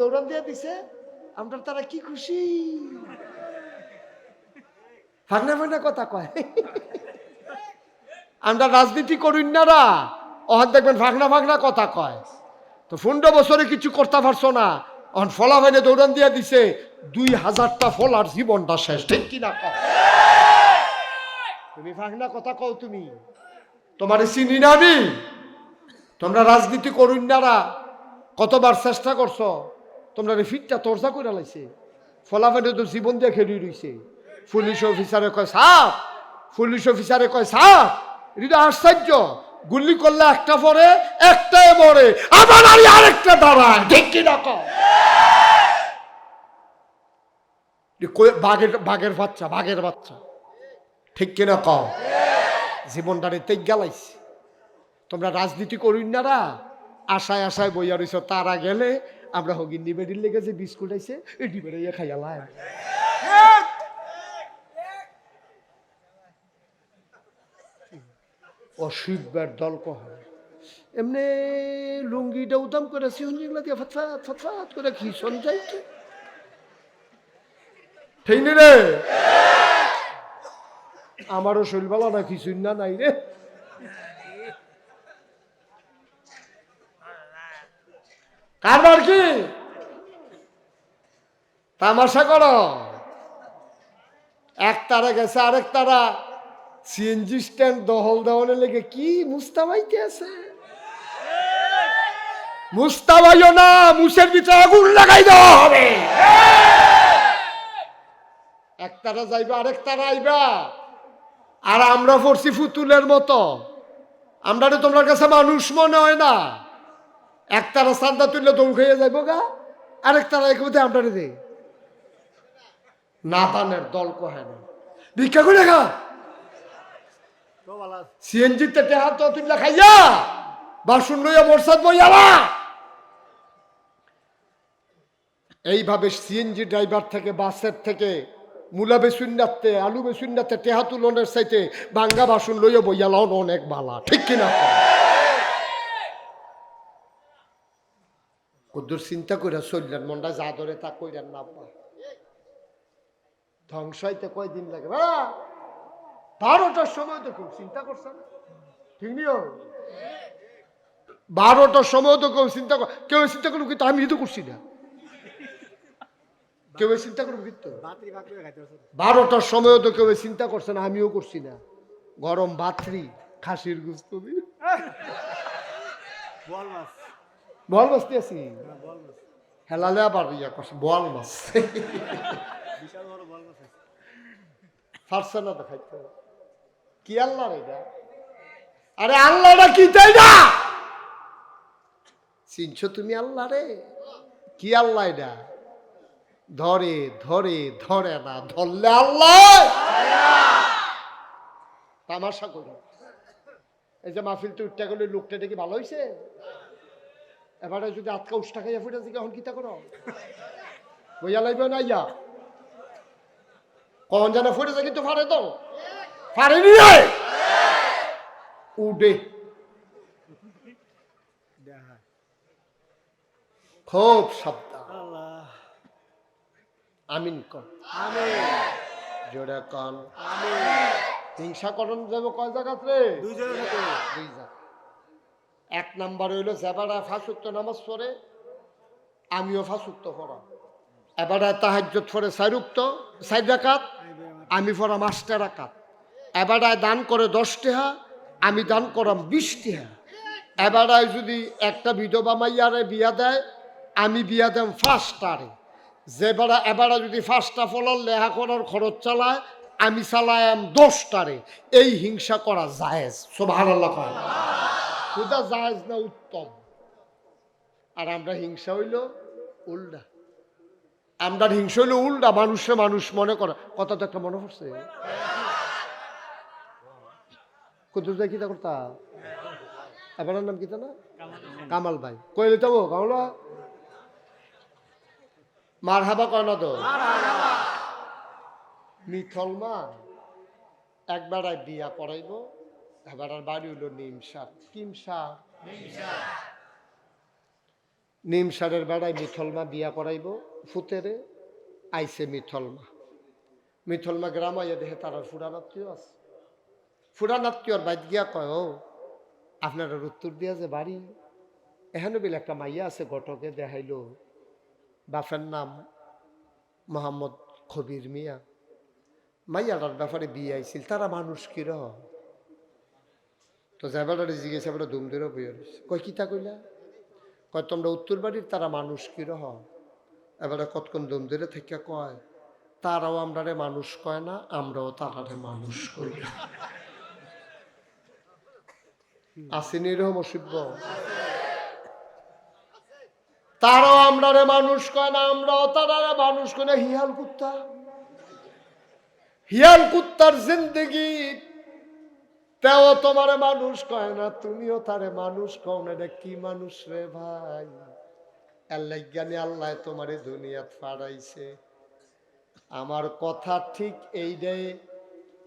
দৌড়ান দিয়ে দিছে আমরা তারা কি খুশি? কথা কয়। আমরা রাজনীতি না দেখবেন কথা কয়। তো বছরে কিছু করতে পারছ না ফলা ভাইনে দৌড়ান দিয়ে দিছে, দুই হাজারটা ফলার জীবনটা শেষ, ঠিক কিনা তুমি ফাগনা কথা কও তুমি। তোমার চিনি না আমি? তোমরা রাজনীতি করুন নারা কতবার চেষ্টা করছ? তোমরা ফিটটা তোরসা করে লাইছে। ফলাফানে তো জীবন দিয়ে খেলি রইছে। পুলিশ অফিসারে কয় সাপ পুলিশ অফিসারে কয় সাপ এটা আশ্চর্য। গুলি করলে একটা পরে, একটাই মরে। আবার আর আরেকটা দাঁড়ায় ঠিক বাঘের বাঘের বাচ্চা বাঘের বাচ্চা। ঠিক কিনা কও? জীবনটারে তেজ গেলাইছে তোমরা রাজনীতি করুন না আশায় আশায় বইয়া রইছ, তারা গেলে আমরা হগিন নিবেদির লেগে যে বিস্কুট আইছে এই ডিবেড়াইয়া খাইয়ালাম অসুখবার দল কহ। এমনি লুঙ্গিটা উদাম করে সিহন যেগুলো দিয়ে ফটফাট ফটফাট করে রে? আমারও না কিছুই না নাই রে। কারবার কি? তামাশা করো। এক তারা গেছে, আরেক তারা সিএনজি স্ট্যান্ড দহল দেওয়ানের লেগে কি মুস্তাবাইতে আছে? মুস্তাবাইও না, মুসের ভিতরে আগুন লাগাই দেওয়া হবে। এক তারা যাইবা, আরেক তারা আইবা। আর আমরা পড়ছি ফুতুলের মতো। আমরা তোমার কাছে মানুষ মনে হয় না। এক তারা সান্দা তুললে দৌড় খেয়ে যাইব গা আরেক তারা একে আমরা দে। নাতানের দল কহে না। ভিক্ষা করে খা। সিএনজিতে টেহা তো তুললে খাইয়া, বাসন লইয়া বর্ষাত বইয়ালা এইভাবে সিএনজি ড্রাইভার থেকে, বাসের থেকে, মূলা বেসুন্নাতে আলু বেসুন্নাতে টেহা তুলনের সাইতে বাঙ্গা বাসন লইয়া বইয়া লন অনেক বালা। ঠিক কিনা? কদ্দুর চিন্তা করে চললেন মনটা যা ধরে তা কইলেন না আব্বা। ধ্বংস হইতে কয়দিন লাগে? বারোটার সময় তো খুব চিন্তা করছেন ঠিক নিও বারোটার সময় তো কেউ চিন্তা কর কেউ চিন্তা করুক কিন্তু আমি তো করছি না। কেউ চিন্তা করুক কিন্তু। বারোটার সময় তো কেউ চিন্তা করছে না আমিও করছি না। গরম বাত্রি খাসির গুস্ত দিয়ে। বল মাছ আছি। হেলালে আবার ইয়া করছে, বল মাছ ফারছে না দেখাইতে কি আল্লাহ রে এটা? আরে আল্লাহটা কি তাই না চিনছো তুমি আল্লাহ রে কি আল্লাহ এটা? ধরে ধরে ধরে না, ধরলে আল্লাহ। তামাশা করি। এই যে মাহফিল তো উঠতে গেলে লোকটা দেখি ভালো হয়েছে এবারে যদি আটকা উষ্টা খাইয়া ফুটে থেকে এখন কিতা করো? বইয়া লাগবে না ইয়া? কখন জানা ফুটেছে কিন্তু ফারে তো। ফারেনি রে? উডে। খুব সাবধান। আমিন কন জোরে কন হিংসা করণ যাবে কয় জায়গাত রে? দুই জায়গা এক নাম্বার হইল, যেবারা ফাঁসুক্ত নামাজ পড়ে, আমিও ফাঁসুক্ত পড়া এবারে তাহাজ্জত পড়ে সাইরুক্ত চার রাকাত, আমি পড়া মাস্টার রাকাত। এবারে দান করে দশ টেহা আমি দান করাম বিশ টেহা এবারে যদি একটা বিধবা মাইয়ারে বিয়া দেয়, আমি বিয়া দেম ফার্স্টারে যেবারা, এবারে যদি ফার্স্টটা ফলার লেহা করার খরচ চালায়, আমি চালায়াম দশটারে। এই হিংসা করা জায়েজ। সব আল্লাহ খুদা জায়েজ না উত্তম। আর আমরা হিংসা হইল উল্টা। আমরা হিংসা হইল উল্টা, মানুষে মানুষ মনে করে। কথা তো একটা মনে পড়ছে। কিতা করতা? এবার নাম কিতা না? কামাল ভাই। কইলে তো কামাল? মার হাবা কয় না তো? মিথল মা, একবার বিয়া করাইব। এবার আর বাড়ি হইল নিমসা কিমসা নিম সারের বেড়ায় মিথলমা বিয়া করাইব ফুতেরে আইসে মিথলমা মিথলমা গ্রাম আইয়া দেখে তার ফুরান আত্মীয় আছে। ফুরান আত্মীয়র বাইত গিয়া কয় ও আপনার উত্তর দিয়া যে বাড়ি? এখানে বেলে একটা মাইয়া আছে ঘটকে দেখাইল বাপের নাম মোহাম্মদ খবির মিয়া। মাইয়াটার ব্যাপারে বিয়ে আইছিল তারা মানুষ কির তো যাবার জিজ্ঞেস এবার দুম ধরে বইয়া কয়, কিতা কইলা? কয়, তোমরা উত্তর বাড়ির তারা মানুষ কি রহ? এবারে কতক্ষণ দম ধরে থেকে কয়, তারাও আমরারে মানুষ কয় না, আমরাও তারারে মানুষ করি না। আসেনি এরকম অসিব্য তারাও আমরারে মানুষ কয় না, আমরাও তারারে মানুষ কয় না। হিয়াল কুত্তা। হিয়াল কুত্তার জিন্দগি তেও তোমারে মানুষ কয় না, তুমিও তারে মানুষ কও না, এটা কি মানুষ রে ভাই? আল্লাহ জ্ঞানী আল্লাহ তোমারে দুনিয়াত ফাড়াইছে। আমার কথা ঠিক এই রে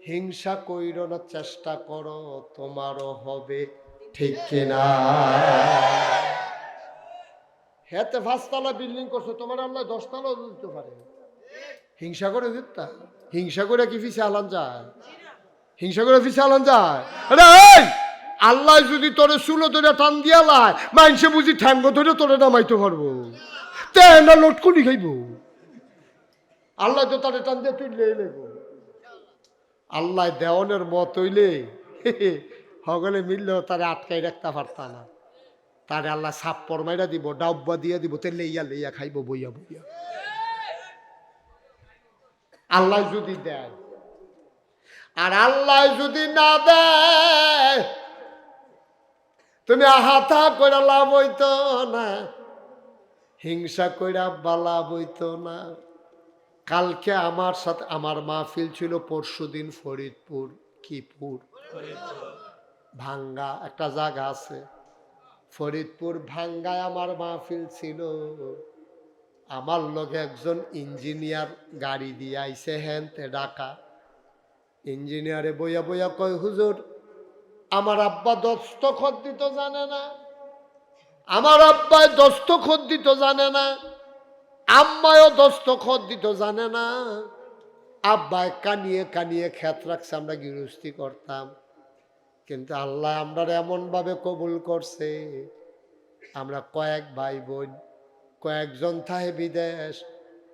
হিংসা কইরনোর চেষ্টা করো, তোমারও হবে ঠিক কিনা। হেতে পাঁচতলা বিল্ডিং করছ, তোমার আল্লাহ দশতলাও দিতে পারে। হিংসা করে দিতা হিংসা করে কি ফিসে আলান যায়? হিংসা করে ফিসে আলান যায়। আল্লাহ যদি তোরে চুলো ধরে টান দিয়া লাই মাইনসে বুঝি ঠ্যাঙ্গ ধরে তোরে নামাইতে পারব। তে না লটকুনি খাইব। আল্লাহ তো তারে টান দিয়ে তুই লেই লেগো আল্লাহ দেওয়ানের মত হইলে হগলে মিললেও তারে আটকাই রাখতে পারতা না। তারে আল্লাহ সাপ পরমাইরা দিব ডাব্বা দিয়ে দিব তে লেইয়া লেইয়া খাইব বইয়া বইয়া। আল্লাহ যদি দেয় আর আল্লাহ যদি না তুমি হাতা করে লাভ হইতো না, হিংসা কইরা বালা বইতো না। কালকে আমার সাথে, আমার মাহফিল ছিল পরশু দিন ফরিদপুর, কিপুর। ভাঙ্গা, একটা জায়গা আছে। ফরিদপুর ভাঙ্গায় আমার মাহফিল ছিল। আমার লগে একজন ইঞ্জিনিয়ার গাড়ি দিয়ে আইসে হেনতে ডাকা ইঞ্জিনিয়ারে বইয়া বইয়া কয়, হুজুর, আমার আব্বা দস্তখত দিত জানে না। আমার আব্বায় দস্তখত দিত জানে না। আম্মায়ও দস্তখত দিত জানে না। আব্বায় কানিয়ে কানিয়ে খ্যাত রাখছে, আমরা গৃহস্থী করতাম। কিন্তু আল্লাহ আমরা এমনভাবে কবুল করছে, আমরা কয়েক ভাই বোন কয়েকজন থাহে বিদেশ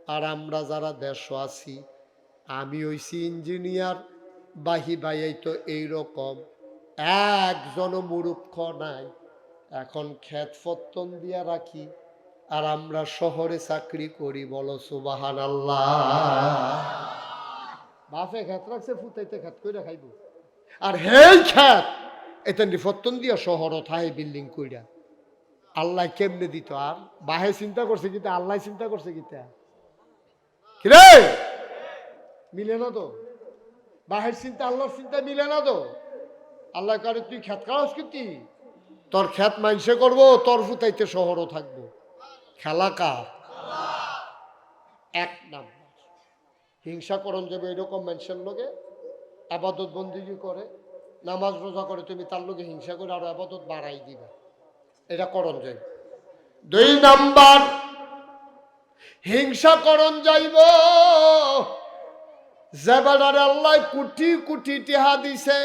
আর আমরা যারা দেশ আছি আমি হইছি ইঞ্জিনিয়ার বাহি বাই তো এইরকম। একজন মুরুক্ষ নাই। এখন ক্ষেত ফত্তন দিয়া রাখি, আর আমরা শহরে চাকরি করি, বলো সুবাহান আল্লাহ বাপে ক্ষেত রাখছে, ফুটাইতে ক্ষেত কইরা খাইব। আর হেই ক্ষেত এটা ফত্তন দিয়া শহর থাহে বিল্ডিং কইরা। আল্লাহ কেমনে দিত আর? বাহে চিন্তা করছে কিন্তু আল্লাহ চিন্তা করছে কিতা? কিরে? মিলে না তো? বাহের চিন্তা, আল্লাহর চিন্তা মিলে না তো। আল্লাহ কারে, তুই খ্যাত খাওয়াস কিন্তু তোর খ্যাত মাইনসে করব, তোর ফুতাইতে শহরও থাকব। খেলা কার? এক নাম্বার। হিংসা করণ যাবে এরকম মানুষের লোকে, আবাদত বন্দিগি করে, নামাজ রোজা করে, তুমি তার লোকে হিংসা করে আরও আবাদত বাড়াই দিবা। এটা করণ যাইব। দুই নাম্বার, হিংসা করণ যাইব। যেবারে আল্লাহ কুটি কুটি টিহা দিছে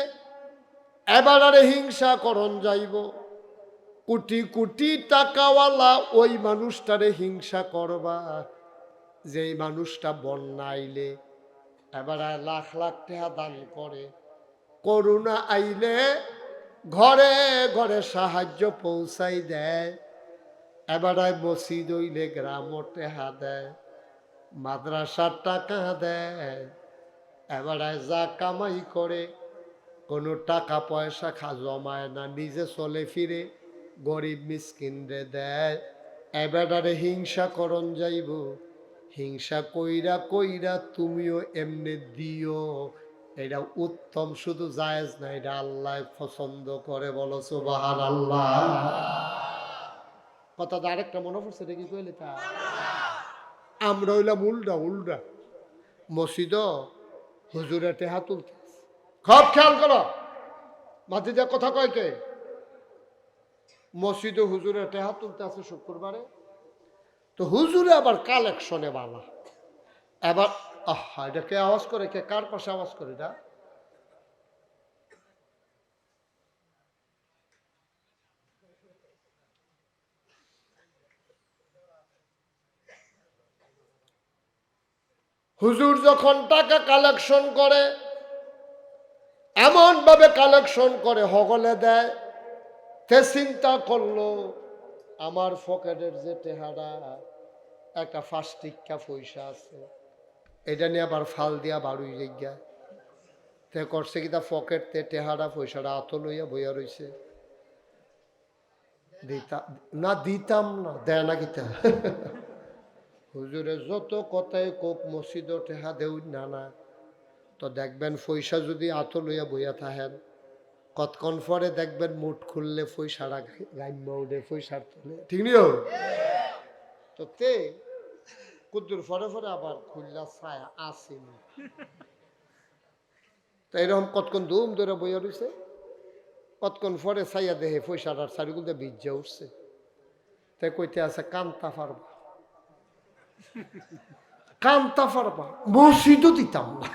এবারে হিংসা করণ যাইব। কোটি কোটি টাকাওয়ালা ওই মানুষটারে হিংসা করবা, যেই মানুষটা বন্যাইলে। এবারে লাখ লাখ টাকা দান করে। করুণা আইলে ঘরে ঘরে সাহায্য পৌঁছাই দেয়। এবারে মসজিদ হইলে গ্রামও টেহা দেয়, মাদ্রাসার টাকা দেয়। এবারে যা কামাই করে, কোনো টাকা পয়সা খা জমায় না, নিজে চলে ফিরে গরিব মিসকিনরে দেয়। এবারে হিংসা করণ যাইব, হিংসা কইরা কইরা তুমিও এমনি দিও। এটা উত্তম, শুধু জায়েজ না, এটা আল্লাহ পছন্দ করে বলো সুবাহান আল্লাহ কথাটা আরেকটা মনে পড়ছে, এটা কি কইলে তা? আমরা হইলাম উল্টা উল্টা। মসজিদ হুজুরে টেহা তুলতে খুব খেয়াল করো। মাঝে যা কথা কয় কে মসজিদে হুজুরে টেহা তুলতে আছে শুক্রবারে। তো হুজুরে আবার কালেকশনে বালা। এবার, আহা, এটা কে আওয়াজ করে? কে কার পাশে আওয়াজ করে এটা? হুজুর যখন টাকা কালেকশন করে এমন ভাবে কালেকশন করে হগলে দেয়, তে চিন্তা করল, আমার পকেটের যে টেহারা, একটা ফার্স্ট টিক্কা পয়সা আছে, এটা নিয়ে আবার ফাল দিয়া বাড়ুই জায়গা তে করছে কি তা পকেট তে টেহারা পয়সাটা আত লইয়া বইয়া রইছে। দিতাম না দিতাম না, দেয় না কিতা হুজুরে যত কথাই কোক মসজিদ টেহা দেউ না না। তো দেখবেন পয়সা যদি আত লইয়া বইয়া থাহেন, কতক্ষণ পরে দেখবেন মুঠ খুললে পয়সাটা গাইম্য উঠে পয়সার তুলে। ঠিক নিও তো তে, কুদ্দুর ফরে ফরে আবার খুললা ছায়া আসেনি তো এরকম কতক্ষণ ধুম ধরে বইয়া রয়েছে কতক্ষণ পরে ছাইয়া দেহে পয়সাটার চারিগুলো বীজ উঠছে। তাই কইতে আছে, কান্তা পারবা। কান্তা পারবা মসজিদও দিতাম না।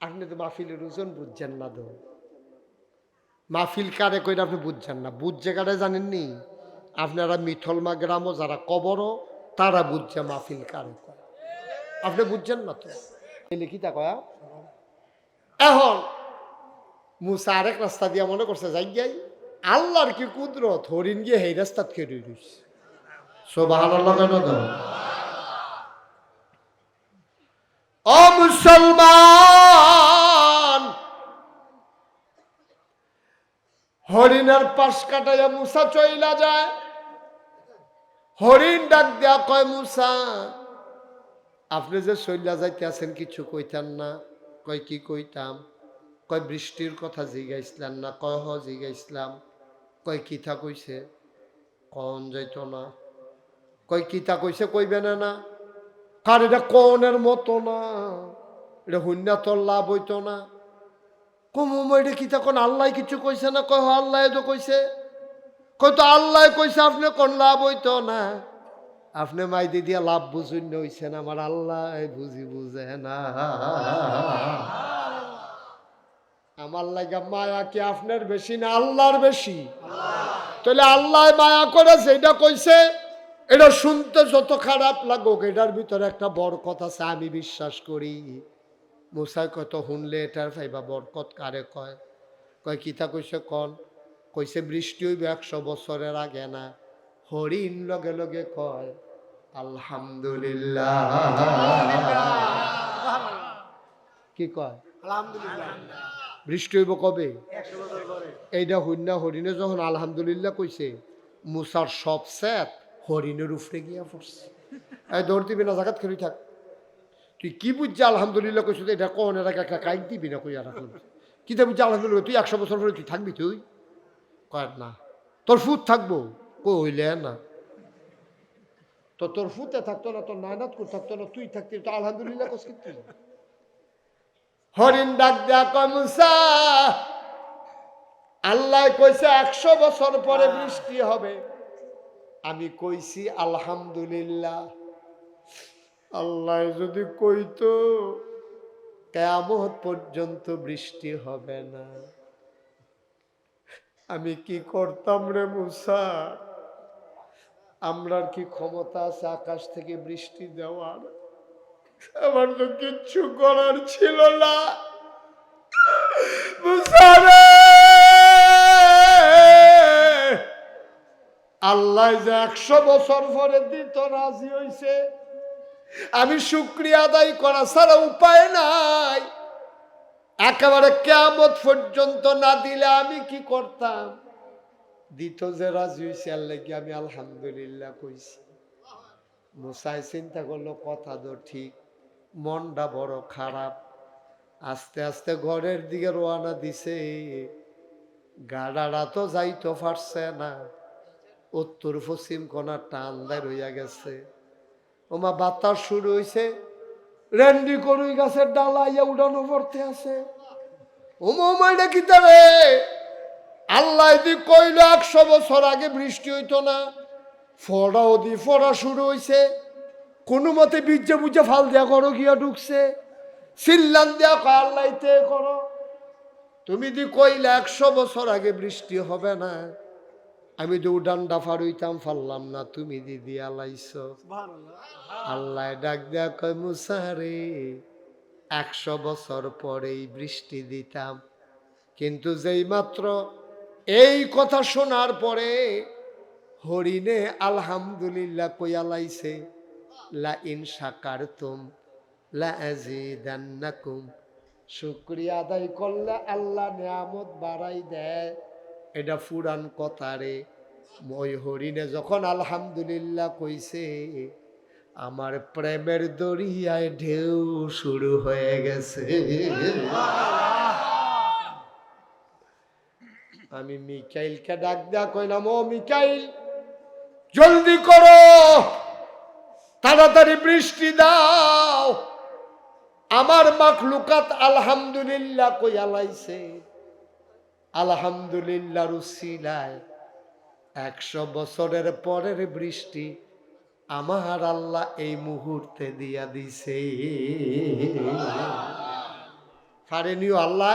আপনি বুঝছেন না তো। কারে কইরা আপনি বুঝছেন না? কারে আপনারা মিথলমা গ্রামও যারা কবরও, তারা বুঝছে মাহফিল কারে আপনি বুঝছেন না তো? লিখিতা কয়া? এখন মুসা আরেক রাস্তা দিয়া মনে করছে, যাই যাই, আল্লাহর কি কুদরত? হরিণ গিয়ে সেই রাস্তাত কেটে দিচ্ছে সোবাহান কেন ও মুসলমান, হরিণের পাশ কাটাইয়া মুসা চইলা যায়। হরিণ ডাক দেয়া কয়, মুসা, আপনি যে চইলা যাইতে আছেন কিছু কইতেন না? কয় কি কইতাম? কয় বৃষ্টির কথা জিগাইছিলেন না, কয় হ জিগাইছিলাম, কয় কিথা কইছে? কন যাইত না। কয় কিতা কইছে কইবে না না? কার এটা কনের মতো না? এটা হুন্যা তোর লাভ হইতো না। কমু এটা কিতা কোন? আল্লাহ কিছু কইছে না? কয় হ আল্লাহ তো কইছে? কয় তো আল্লাহ কইছে, আপনি কোন লাভ হইতো না? আপনি মাই দিয়া লাভ বুঝুন হইছে না আমার আল্লাহ বুঝি বুঝে না। আমার লাগা মায়া কি আপনার বেশি না আল্লাহর বেশি? তাহলে আল্লাহ মায়া করে যেটা কইছে, এটা শুনতে যত খারাপ লাগুক, এটার ভিতরে একটা বরকত আছে, আমি বিশ্বাস করি। মুসাই কত শুনলে এটার ফাইবা বরকত কারে কয়? কয়, কিতা কইছে কন? কইছে, বৃষ্টি হইবে একশো বছরের আগে না। হরিণ লগে লগে কয় আলহামদুলিল্লাহ। কি কয়? বৃষ্টি হইব কবে? এইটা হইনা হরিণে যখন আলহামদুলিল্লাহ কইছে মুসার সব স্যাত হরিণের উপরে গিয়া পড়ছে। এই দৌড় দিবি না জাগাত খেলি থাক। তুই কি বুঝছি আলহামদুলিল্লাহ কইছিস এটা কোন এর একটা কাইক দিবি না কইয়া রাখুন? কি তা বুঝছি আলহামদুলিল্লাহ? তুই একশো বছর পরে তুই থাকবি তুই? কয় না। তোর ফুট থাকব। কইলে না তো তোর ফুতে থাকতো না তোর নায়নাত করে থাকতো না তুই থাকতি তো আলহামদুলিল্লাহ কস কি তুই হরিণ ডাক দেয়া কমসা আল্লাহ কইছে একশো বছর পরে বৃষ্টি হবে আমি কইছি আলহামদুলিল্লাহ আল্লাহ যদি কইতো কেয়ামত পর্যন্ত বৃষ্টি হবে না আমি কি করতাম রে মুসা আমরার কি ক্ষমতা আছে? আকাশ থেকে বৃষ্টি দেওয়ার? আমার তো কিচ্ছু করার ছিল না। আল্লাহ যে একশো বছর পরে দিত, রাজি হইছে। আমি শুক্রিয়া আদায় করা ছাড়া উপায় নাই। একেবারে কেমত পর্যন্ত না দিলে আমি কি করতাম? দিত যে রাজি হয়েছে আল্লাহ কি আমি আলহামদুলিল্লাহ কইছি। মুসাই চিন্তা করল, কথা তো ঠিক, মনটা বড় খারাপ। আস্তে আস্তে ঘরের দিকে রোয়ানা দিছে। গাড়ারা তো যাইতে পারছে না। উত্তর পশ্চিম কোনার টান দেয় রইয়া গেছে। ওমা বাতাস শুরু হয়েছে রেন্ডি করুই গাছের ডালা ইয়া উড়ানো পড়তে আছে। ওমাইটা কি তারে? আল্লাহ দি কইল একশো বছর আগে বৃষ্টি হইতো না ফড়া ওদি ফড়া শুরু হইছে। কোনো মতে বীর্য বুঝে ফাল দিয়া করো গিয়া ঢুকছে। সিল্লান দিয়া আল্লাহতে করো। তুমি দি কইলে একশো বছর আগে বৃষ্টি হবে না আমি তো উডান ডাফার হইতাম ফারলাম না তুমি দিদি আলাইছ। আল্লাহ ডাক দেয়া কয় মুসারে একশো বছর পরেই বৃষ্টি দিতাম। কিন্তু যেই মাত্র এই কথা শোনার পরে হরিণে, আলহামদুলিল্লাহ কইয়ালাইছে লা ইন সাকারতুম লা আজিদান্নাকুম শুক্রিয়া আদায় করলে আল্লাহ নিয়ামত বাড়াই দেয়। এটা ফুরান কথা রে। ওই হরিণে যখন আলহামদুলিল্লাহ কইছে, আমার প্রেমের দরিয়ায় ঢেউ শুরু হয়ে গেছে। আমি মিকাইলকে ডাক দেয়া কইলাম ও মিকাইল? জলদি করো। তাড়াতাড়ি বৃষ্টি দাও। আমার মাখলুকাত আলহামদুলিল্লাহ কই আলাইছে? আলহামদুলিল্লাহ রুসিলায়। একশো বছরের পরের বৃষ্টি আমার আল্লাহ এই মুহূর্তে দিয়া দিছে। পারেনিও আল্লাহ।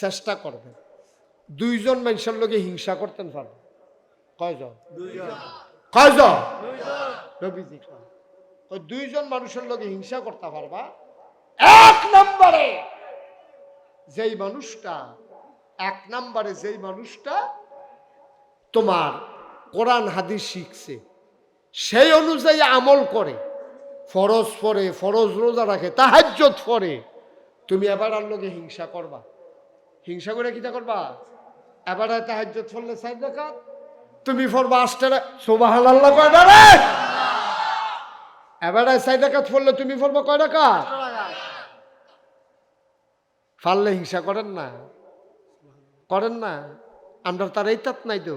চেষ্টা করবে দুইজন মানুষের লগে হিংসা করতেন পারবে কয়জন? কয়জন? নবীজি দুইজন মানুষের লগে হিংসা করতে পারবা? এক নম্বরে যেই মানুষটা এক নম্বরে যেই মানুষটা তোমার কোরআন হাদিস শিখছে সেই অনুযায়ী আমল করে ফরজ পরে ফরজ রোজা রাখে তাহাজ্জত পরে তুমি এবার আর লোকে হিংসা করবা। হিংসা করে কিটা করবা? এবার তাহাজ্জত পড়লে সাইড দেখাত তুমি পড়বা আষ্টারা। সোবাহান আল্লাহ কয় রে এবার সাইড দেখাত পড়লে তুমি পড়বা কয় টাকা ফাললে হিংসা করেন না। করেন না। আমরা তার এই তাত নাই তো।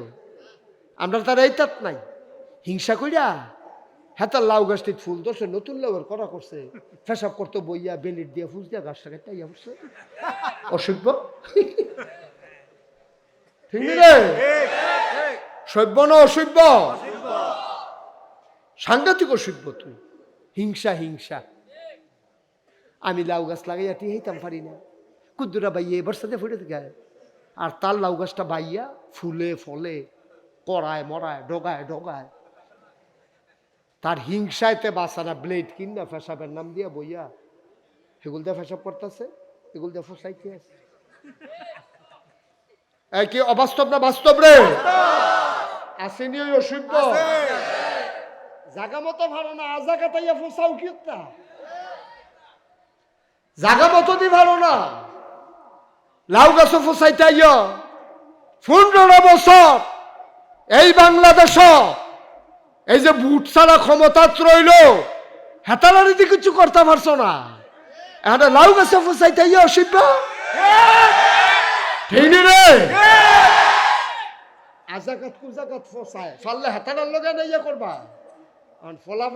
আমরা তার এই তাত নাই। হিংসা কইরা হ্যাঁ লাউ গাছটি ফুল ধরছে, নতুন লাউয়ের করা করছে। ফেসাব করতো বইয়া, বেলির দিয়ে ফুস দিয়া গাছটাকে তাইয়া পড়ছে। অসভ্য। ঠিক রে সভ্য না অসভ্য? সাংঘাতিক অসভ্য তুই হিংসা হিংসা। আমি লাউ গাছ লাগাইয়া টি হইতাম পারি না। কুদ্দুরা বাইয়া এবার সাথে ফুটে থেকে। আর তার লাউ গাছটা বাইয়া ফুলে, ফলে কড়ায় মরায়, ডগায় ডগায়। তার হিংসায়তে বাঁচানা ব্লেড কিনা ফেসাবের নাম দিয়া বইয়া সেগুল দিয়ে ফেসাব করতেছে এগুল দিয়ে ফসাইতে আছে। কি অবাস্তব না বাস্তব রে? আসেনি ওই অসভ্য জাগা মতো ভালো না আজাগা তাইয়া ফসাও কি জাগা মতো দি ভালো না। লাউ গাছ ফসাইতে আইয়। পনেরো বছর এই বাংলাদেশ এই যে বুট ছাড়া ক্ষমতা রইল হেতালারি দিয়ে কিছু করতে পারছ না। এখন লাউ গাছে ফসাইতে আইয় অসভ্য ঠিক আজাগাত কুজাগাত ফসায়। ফাললে হাতানার লগে না ইয়ে করবা। আর ফলা